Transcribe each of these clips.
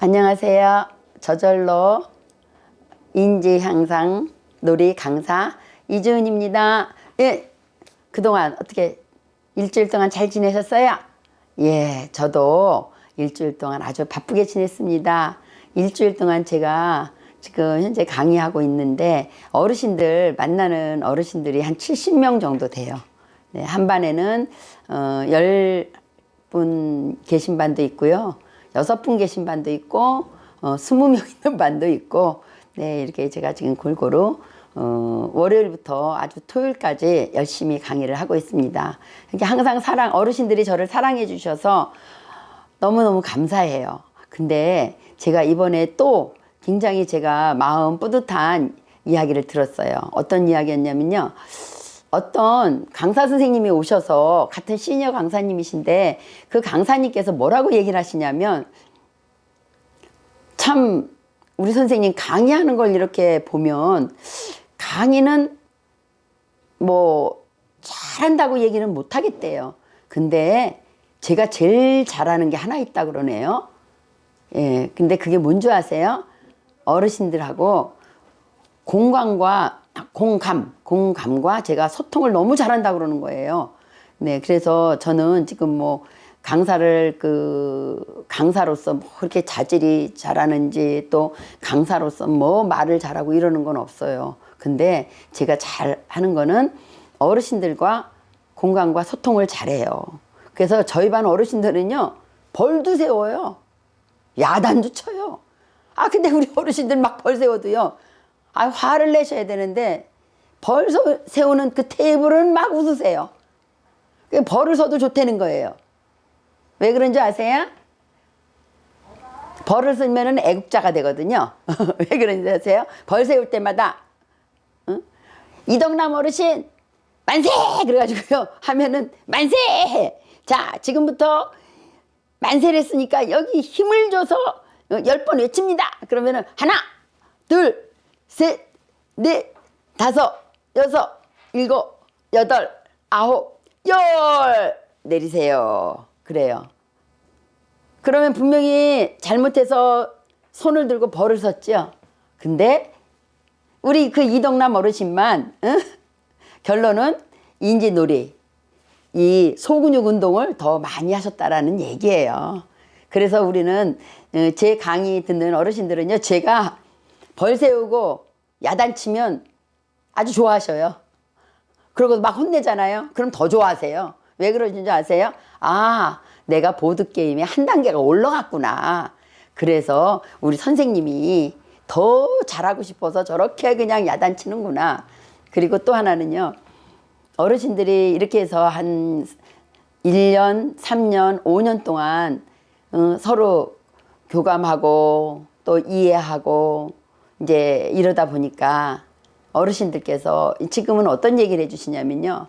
안녕하세요. 저절로 인지 향상 놀이 강사 이주은입니다. 예, 그동안 어떻게 일주일 동안 잘 지내셨어요? 예, 저도 일주일 동안 아주 바쁘게 지냈습니다. 일주일 동안 제가 지금 현재 강의하고 있는데 어르신들 만나는 어르신들이 한 70명 정도 돼요. 네, 한 반에는 어, 10분 계신 반도 있고요. 여섯 분 계신 반도 있고 어, 20명 있는 반도 있고 네, 이렇게 제가 지금 골고루 어, 월요일부터 아주 토요일까지 열심히 강의를 하고 있습니다. 이렇게 항상 사랑 어르신들이 저를 사랑해 주셔서 너무너무 감사해요. 근데 제가 이번에 또 굉장히 제가 마음 뿌듯한 이야기를 들었어요. 어떤 이야기였냐면요. 어떤 강사 선생님이 오셔서 같은 시니어 강사님이신데 그 강사님께서 뭐라고 얘기를 하시냐면 참 우리 선생님 강의하는 걸 이렇게 보면 강의는 뭐 잘한다고 얘기는 못 하겠대요. 근데 제가 제일 잘하는 게 하나 있다 그러네요. 예. 근데 그게 뭔지 아세요? 어르신들하고 공감과 공감, 공감과 제가 소통을 너무 잘한다 그러는 거예요. 네, 그래서 저는 지금 뭐 강사를 그 강사로서 뭐 그렇게 자질이 잘하는지 또 강사로서 뭐 말을 잘하고 이러는 건 없어요. 근데 제가 잘 하는 거는 어르신들과 공감과 소통을 잘해요. 그래서 저희 반 어르신들은요 벌도 세워요. 야단도 쳐요. 아 근데 우리 어르신들 막 벌 세워도요. 아 화를 내셔야 되는데 벌 서- 세우는 그 테이블은 막 웃으세요. 그 벌을 서도 좋다는 거예요. 왜 그런지 아세요? 벌을 쓰면은 애국자가 되거든요. 왜 그런지 아세요? 벌 세울 때마다 응? 이덕남 어르신 만세 그래가지고요 하면은 만세 자 지금부터 만세를 했으니까 여기 힘을 줘서 열 번 외칩니다. 그러면은 하나, 둘, 셋, 넷, 다섯, 여섯, 일곱, 여덟, 아홉, 열 내리세요. 그래요. 그러면 분명히 잘못해서 손을 들고 벌을 섰죠. 근데 우리 그 이덕남 어르신만 응? 결론은 인지놀이 이 소근육 운동을 더 많이 하셨다라는 얘기예요. 그래서 우리는 어, 제 강의 듣는 어르신들은요, 제가 벌 세우고 야단치면 아주 좋아하셔요. 그리고 막 혼내잖아요. 그럼 더 좋아하세요. 왜 그러는지 아세요? 아, 내가 보드게임에 한 단계가 올라갔구나. 그래서 우리 선생님이 더 잘하고 싶어서 저렇게 그냥 야단치는구나. 그리고 또 하나는요. 어르신들이 이렇게 해서 한 1년, 3년, 5년 동안 어, 서로 교감하고 또 이해하고 이제 이러다 보니까 어르신들께서 지금은 어떤 얘기를 해주시냐면요.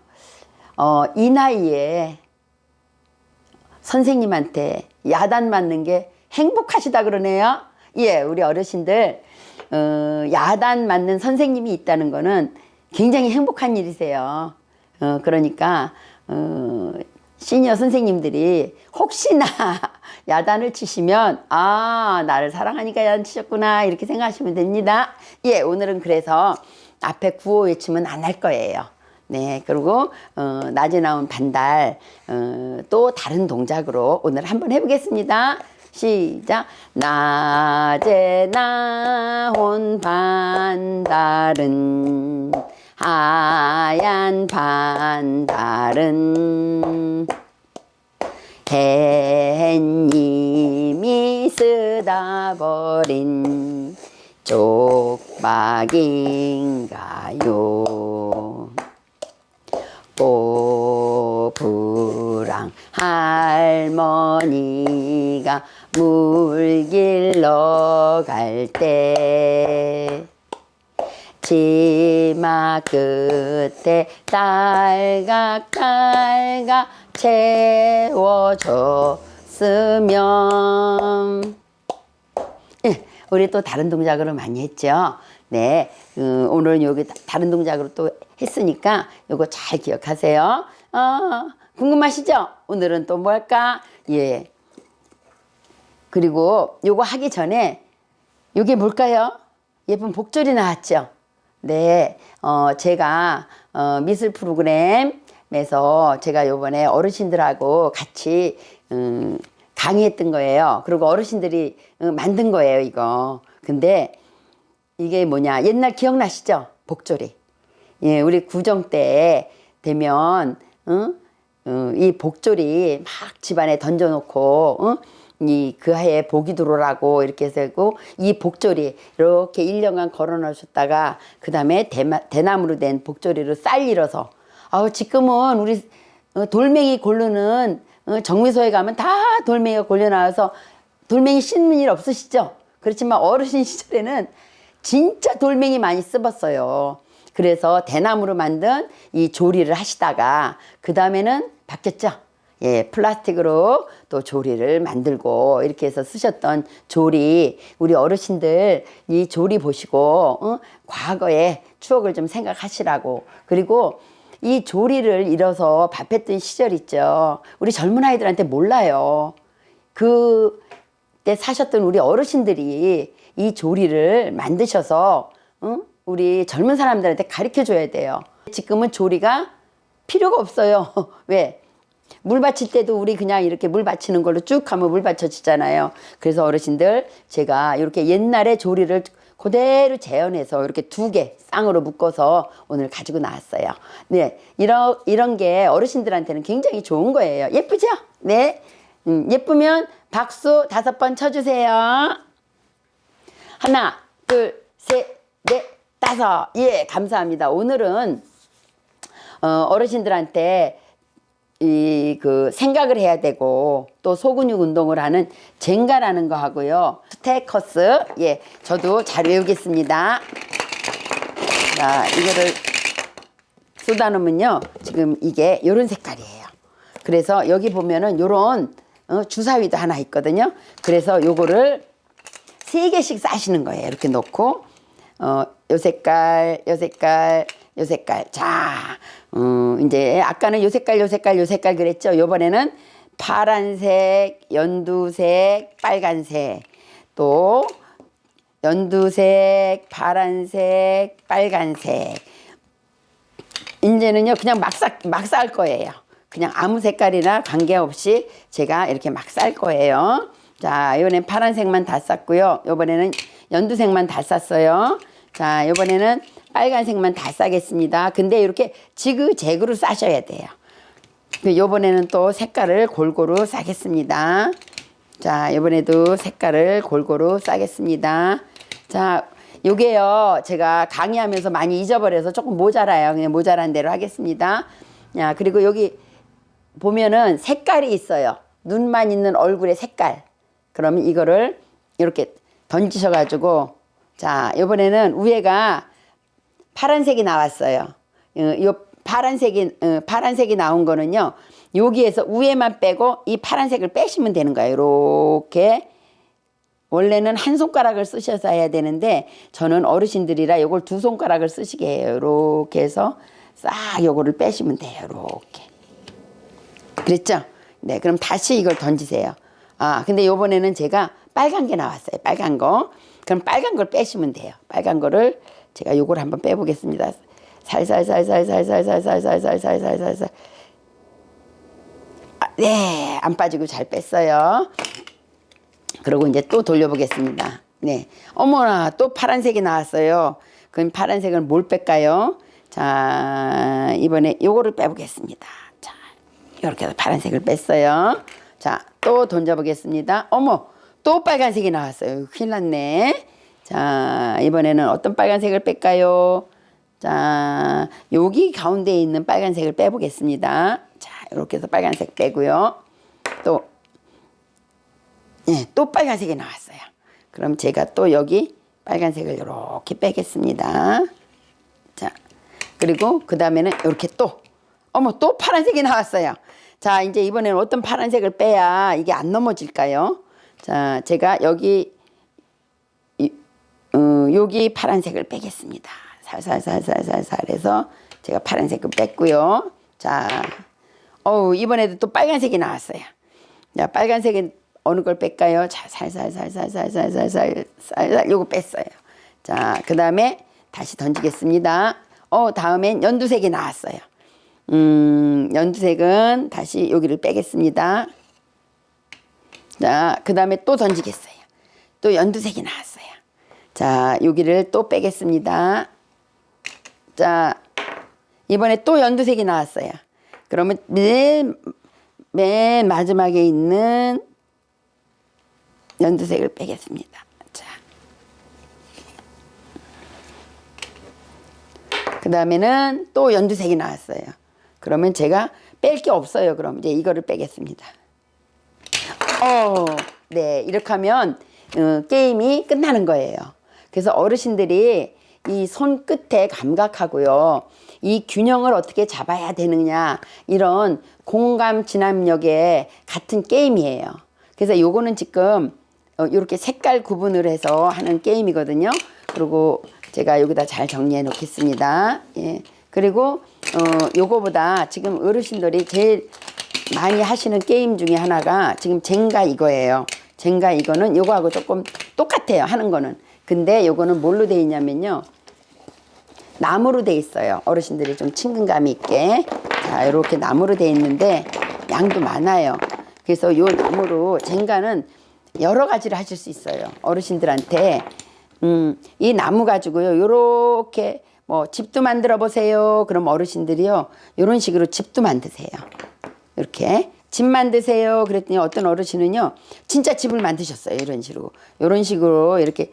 어, 이 나이에 선생님한테 야단 맞는 게 행복하시다 그러네요. 예, 우리 어르신들 어, 야단 맞는 선생님이 있다는 거는 굉장히 행복한 일이세요. 어, 그러니까 어, 시니어 선생님들이 혹시나 야단을 치시면 아 나를 사랑하니까 야단 치셨구나 이렇게 생각하시면 됩니다. 예, 오늘은 그래서 앞에 구호 외치면 안할 거예요. 네, 그리고 어, 낮에 나온 반달 어, 또 다른 동작으로 오늘 한번 해보겠습니다. 시작. 낮에 나온 반달은 하얀 반달은 햇님이 쓰다 버린 쪽박인가요? 꼬부랑 할머니가 물 길러 갈 때 치마 끝에 딸각딸각 채워 줬으면 예, 우리 또 다른 동작으로 많이 했죠. 네, 음, 오늘은 여기 다- 다른 동작으로 또 했으니까 요거 잘 기억하세요. 어, 궁금하시죠? 오늘은 또뭐 할까? 예. 그리고 요거 하기 전에 요게 뭘까요? 예쁜 복절이 나왔죠? 네, 어, 제가 어, 미술 프로그램에서 제가 요번에 어르신들하고 같이 음, 강의했던 거예요. 그리고 어르신들이 음, 만든 거예요, 이거. 근데 이게 뭐냐? 옛날 기억나시죠? 복조리. 예, 우리 구정 때 되면, 응? 어, 이 복조리 막 집안에 던져놓고, 응? 이, 그 해에 복이 들어오라고 이렇게 해서 이 복조리 이렇게 1년간 걸어 놓으셨다가, 그 다음에 대나무로 된 복조리로 쌀 일어서, 아우, 지금은 우리 어, 돌멩이 고르는 어, 정미소에 가면 다 돌멩이가 골려 나와서 돌멩이 씻는 일 없으시죠? 그렇지만 어르신 시절에는 진짜 돌멩이 많이 씁었어요. 그래서 대나무로 만든 이 조리를 하시다가 그 다음에는 바뀌었죠. 예, 플라스틱으로 또 조리를 만들고 이렇게 해서 쓰셨던 조리 우리 어르신들 이 조리 보시고 어? 과거의 추억을 좀 생각하시라고 그리고 이 조리를 잃어서 밥했던 시절 있죠. 우리 젊은 아이들한테 몰라요. 그때 사셨던 우리 어르신들이 이 조리를 만드셔서 응? 우리 젊은 사람들한테 가르쳐 줘야 돼요. 지금은 조리가 필요가 없어요. 왜? 물 받칠 때도 우리 그냥 이렇게 물 받치는 걸로 쭉 하면 물 받쳐지잖아요. 그래서 어르신들 제가 이렇게 옛날에 조리를 그대로 재현해서 이렇게 두 개 쌍으로 묶어서 오늘 가지고 나왔어요. 네, 이런 이런 게 어르신들한테는 굉장히 좋은 거예요. 예쁘죠? 네, 음, 예쁘면 박수 다섯 번 쳐주세요. 하나, 둘, 셋, 넷, 다섯. 예, 감사합니다. 오늘은 어, 어르신들한테 이 그 생각을 해야 되고 또 소근육 운동을 하는 젠가라는 거 하고요. 스테커스 예 저도 잘 외우겠습니다. 자 이거를 쏟아놓으면요 지금 이게 요런 색깔이에요. 그래서 여기 보면은 요런 어, 주사위도 하나 있거든요. 그래서 요거를 세 개씩 싸시는 거예요. 이렇게 놓고 어, 요 색깔, 요 색깔, 요 색깔. 자, 어, 이제 아까는 요 색깔, 요 색깔, 요 색깔 그랬죠. 요번에는 파란색, 연두색, 빨간색. 또 연두색, 파란색, 빨간색. 이제는요, 그냥 막 쌀, 막쌀 거예요. 그냥 아무 색깔이나 관계없이 제가 이렇게 막 쌀 거예요. 자, 이번엔 파란색만 다 쌌고요. 이번에는 연두색만 다 쌌어요. 자, 이번에는 빨간색만 다 싸겠습니다. 근데 이렇게 지그재그로 싸셔야 돼요. 이번에는 또 색깔을 골고루 싸겠습니다. 자, 이번에도 색깔을 골고루 싸겠습니다. 자, 요게요. 제가 강의하면서 많이 잊어버려서 조금 모자라요. 그냥 모자란 대로 하겠습니다. 야, 그리고 여기 보면은 색깔이 있어요. 눈만 있는 얼굴의 색깔. 그러면 이거를 이렇게 던지셔가지고 자 이번에는 위에가 파란색이 나왔어요. 어, 이 파란색이 어, 파란색이 나온 거는요. 여기에서 위에만 빼고 이 파란색을 빼시면 되는 거예요. 이렇게 원래는 한 손가락을 쓰셔서 해야 되는데 저는 어르신들이라 이걸 두 손가락을 쓰시게 해요. 이렇게 해서 싹 요거를 빼시면 돼요. 이렇게. 그랬죠? 네, 그럼 다시 이걸 던지세요. 아, 근데 요번에는 제가 빨간 게 나왔어요. 빨간 거. 그럼 빨간 걸 빼시면 돼요. 빨간 거를 제가 요걸 한번 빼보겠습니다. 살살살살살살살살살살살살살살. 아, 네, 안 빠지고 잘 뺐어요. 그리고 이제 또 돌려보겠습니다. 네. 어머나, 또 파란색이 나왔어요. 그럼 파란색을 뭘 뺄까요? 자, 이번에 요거를 빼보겠습니다. 자, 이렇게 해서 파란색을 뺐어요. 자, 또 던져보겠습니다. 어머, 또 빨간색이 나왔어요. 큰일 났네. 자, 이번에는 어떤 빨간색을 뺄까요? 자, 여기 가운데 있는 빨간색을 빼보겠습니다. 자, 이렇게 해서 빨간색 빼고요. 또, 예, 또 빨간색이 나왔어요. 그럼 제가 또 여기 빨간색을 이렇게 빼겠습니다. 자, 그리고 그 다음에는 이렇게 또, 어머, 또 파란색이 나왔어요. 자, 이제 이번에는 어떤 파란색을 빼야 이게 안 넘어질까요? 자, 제가 여기, 여기 파란색을 빼겠습니다. 살살살살살살 해서 제가 파란색을 뺐고요. 자, 어우, 이번에도 또 빨간색이 나왔어요. 자, 빨간색이, 어느 걸 뺄까요? 자, 살살살살살살살살 살살 요거 뺐어요. 자, 그 다음에 다시 던지겠습니다. 어, 다음엔 연두색이 나왔어요. 음, 연두색은 다시 여기를 빼겠습니다. 자, 그 다음에 또 던지겠어요. 또 연두색이 나왔어요. 자, 여기를 또 빼겠습니다. 자, 이번에 또 연두색이 나왔어요. 그러면 맨, 맨 마지막에 있는 연두색을 빼겠습니다. 자. 그 다음에는 또 연두색이 나왔어요. 그러면 제가 뺄 게 없어요. 그럼 이제 이거를 빼겠습니다. 어, 네. 이렇게 하면 어, 게임이 끝나는 거예요. 그래서 어르신들이 이 손끝의 감각하고요. 이 균형을 어떻게 잡아야 되느냐 이런 공감 진압력의 같은 게임이에요. 그래서 요거는 지금 어, 이렇게 색깔 구분을 해서 하는 게임이거든요. 그리고 제가 여기다 잘 정리해 놓겠습니다. 예. 그리고 어 요거보다 지금 어르신들이 제일 많이 하시는 게임 중에 하나가 지금 젠가 이거예요. 젠가 이거는 요거하고 조금 똑같아요. 하는 거는. 근데 요거는 뭘로 돼 있냐면요. 나무로 돼 있어요. 어르신들이 좀 친근감이 있게. 자, 이렇게 나무로 돼 있는데 양도 많아요. 그래서 요 나무로 젠가는 여러 가지를 하실 수 있어요. 어르신들한테 음, 이 나무 가지고요. 요렇게 뭐 집도 만들어 보세요. 그럼 어르신들이요. 요런 식으로 집도 만드세요. 이렇게 집 만드세요. 그랬더니 어떤 어르신은요. 진짜 집을 만드셨어요. 이런 식으로. 요런 식으로 이렇게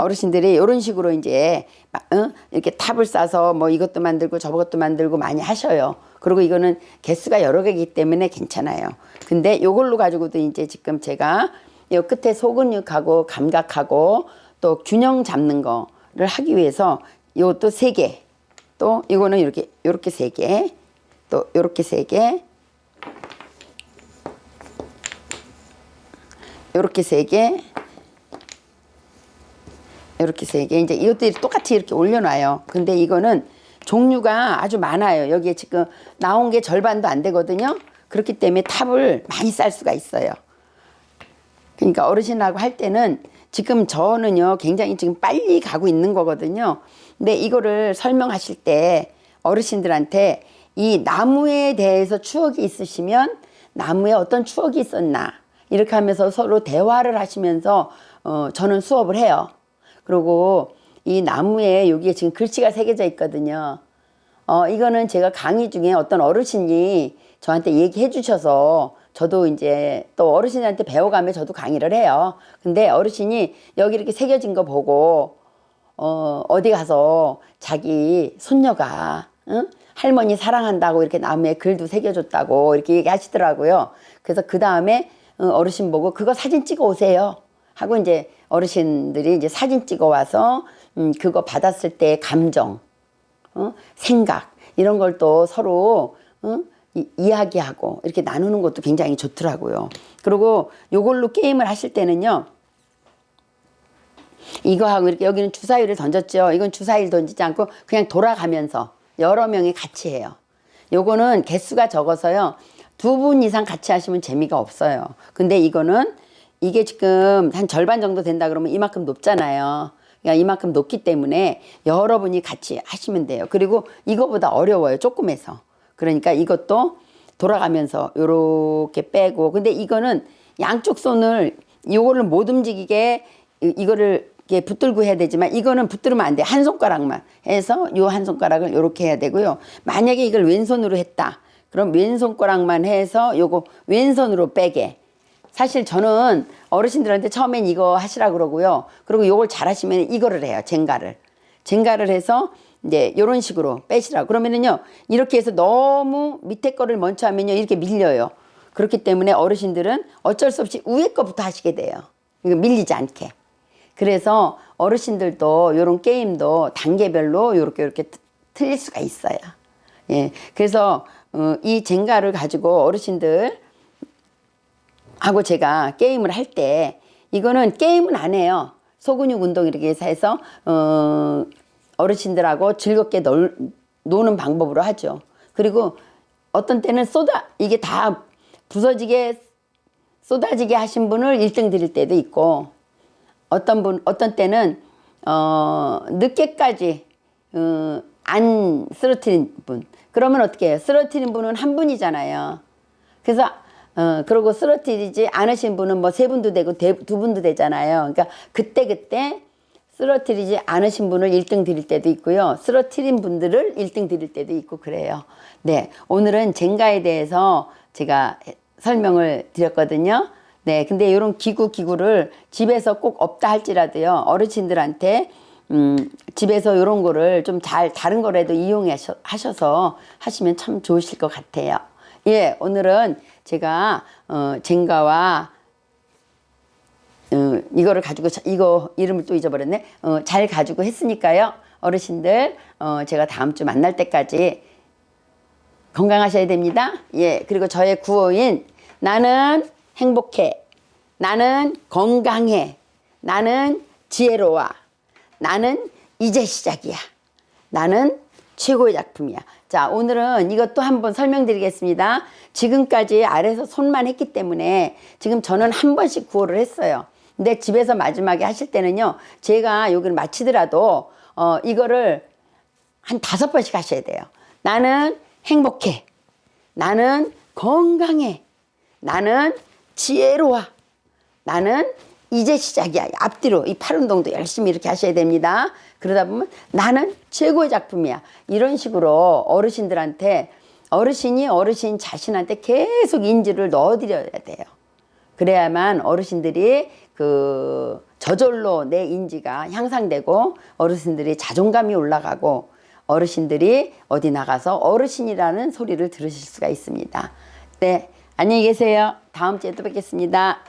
어르신들이 이런 식으로 이제 막, 어? 이렇게 탑을 싸서 뭐 이것도 만들고 저것도 만들고 많이 하셔요. 그리고 이거는 개수가 여러 개이기 때문에 괜찮아요. 근데 요걸로 가지고도 이제 지금 제가 요 끝에 소근육하고 감각하고 또 균형 잡는 거를 하기 위해서 요것도 세 개. 또 이거는 이렇게 요렇게 세 개. 또 요렇게 세 개. 요렇게 세 개. 이렇게 세 개. 이제 이것들이 똑같이 이렇게 올려놔요. 근데 이거는 종류가 아주 많아요. 여기에 지금 나온 게 절반도 안 되거든요. 그렇기 때문에 탑을 많이 쌀 수가 있어요. 그러니까 어르신하고 할 때는 지금 저는요 굉장히 지금 빨리 가고 있는 거거든요. 근데 이거를 설명하실 때 어르신들한테 이 나무에 대해서 추억이 있으시면 나무에 어떤 추억이 있었나 이렇게 하면서 서로 대화를 하시면서 어, 저는 수업을 해요. 그리고 이 나무에 여기에 지금 글씨가 새겨져 있거든요. 어, 이거는 제가 강의 중에 어떤 어르신이 저한테 얘기해 주셔서 저도 이제 또 어르신한테 배워가며 저도 강의를 해요. 근데 어르신이 여기 이렇게 새겨진 거 보고 어, 어디 가서 자기 손녀가 응? 할머니 사랑한다고 이렇게 나무에 글도 새겨줬다고 이렇게 얘기하시더라고요. 그래서 그 다음에 어, 어르신 보고 그거 사진 찍어 오세요. 하고 이제 어르신들이 이제 사진 찍어 와서 음, 그거 받았을 때 감정, 어? 생각 이런 걸 또 서로 어? 이, 이야기하고 이렇게 나누는 것도 굉장히 좋더라고요. 그리고 요걸로 게임을 하실 때는요. 이거하고 이렇게 여기는 주사위를 던졌죠. 이건 주사위를 던지지 않고 그냥 돌아가면서 여러 명이 같이 해요. 요거는 개수가 적어서요. 두 분 이상 같이 하시면 재미가 없어요. 근데 이거는 이게 지금 한 절반 정도 된다 그러면 이만큼 높잖아요. 그러니까 이만큼 높기 때문에 여러분이 같이 하시면 돼요. 그리고 이거보다 어려워요. 조금 해서. 그러니까 이것도 돌아가면서 요렇게 빼고 근데 이거는 양쪽 손을 요거를 못 움직이게 이- 이거를 이렇게 붙들고 해야 되지만 이거는 붙들면 안 돼. 한 손가락만 해서 요 한 손가락을 요렇게 해야 되고요. 만약에 이걸 왼손으로 했다. 그럼 왼손가락만 해서 요거 왼손으로 빼게. 사실 저는 어르신들한테 처음엔 이거 하시라 그러고요. 그리고 요걸 잘하시면 이거를 해요. 젠가를. 젠가를 해서 이제 요런 식으로 빼시라. 그러면은요. 이렇게 해서 너무 밑에 거를 먼저 하면요. 이렇게 밀려요. 그렇기 때문에 어르신들은 어쩔 수 없이 위에 거부터 하시게 돼요. 이거 밀리지 않게. 그래서 어르신들도 요런 게임도 단계별로 요렇게 요렇게 트- 틀릴 수가 있어요. 예. 그래서 어, 이 젠가를 가지고 어르신들 하고 제가 게임을 할 때 이거는 게임은 안 해요. 소근육 운동 이렇게 해서 어, 어르신들하고 즐겁게 놀, 노는 방법으로 하죠. 그리고 어떤 때는 쏟아 이게 다 부서지게 쏟아지게 하신 분을 1등 드릴 때도 있고 어떤 분 어떤 때는 어 늦게까지 어, 안 쓰러뜨린 분 그러면 어떻게 해요? 쓰러뜨린 분은 한 분이잖아요. 그래서 어 그리고 쓰러뜨리지 않으신 분은 뭐 세 분도 되고 대- 두 분도 되잖아요. 그러니까 그때 그때 쓰러뜨리지 않으신 분을 1등 드릴 때도 있고요. 쓰러뜨린 분들을 1등 드릴 때도 있고 그래요. 네. 오늘은 젠가에 대해서 제가 설명을 드렸거든요. 네. 근데 이런 기구 기구를 집에서 꼭 없다 할지라도요. 어르신들한테 음, 집에서 이런 거를 좀 잘 다른 거라도 이용하셔서 하시면 참 좋으실 것 같아요. 예, 오늘은 제가 어, 젠가와 어, 이거를 가지고 자- 이거 이름을 또 잊어버렸네. 어, 잘 가지고 했으니까요. 어르신들 어, 제가 다음 주 만날 때까지 건강하셔야 됩니다. 예. 그리고 저의 구호인 나는 행복해. 나는 건강해. 나는 지혜로워. 나는 이제 시작이야. 나는 최고의 작품이야. 자, 오늘은 이것도 한번 설명드리겠습니다. 지금까지 아래서 손만 했기 때문에 지금 저는 한 번씩 구호를 했어요. 근데 집에서 마지막에 하실 때는요, 제가 여기를 마치더라도, 어, 이거를 한 다섯 번씩 하셔야 돼요. 나는 행복해. 나는 건강해. 나는 지혜로워. 나는 이제 시작이야. 앞뒤로 이 팔 운동도 열심히 이렇게 하셔야 됩니다. 그러다 보면 나는 최고의 작품이야. 이런 식으로 어르신들한테 어르신이 어르신 자신한테 계속 인지를 넣어드려야 돼요. 그래야만 어르신들이 그 저절로 내 인지가 향상되고 어르신들이 자존감이 올라가고 어르신들이 어디 나가서 어르신이라는 소리를 들으실 수가 있습니다. 네, 안녕히 계세요. 다음 주에 또 뵙겠습니다.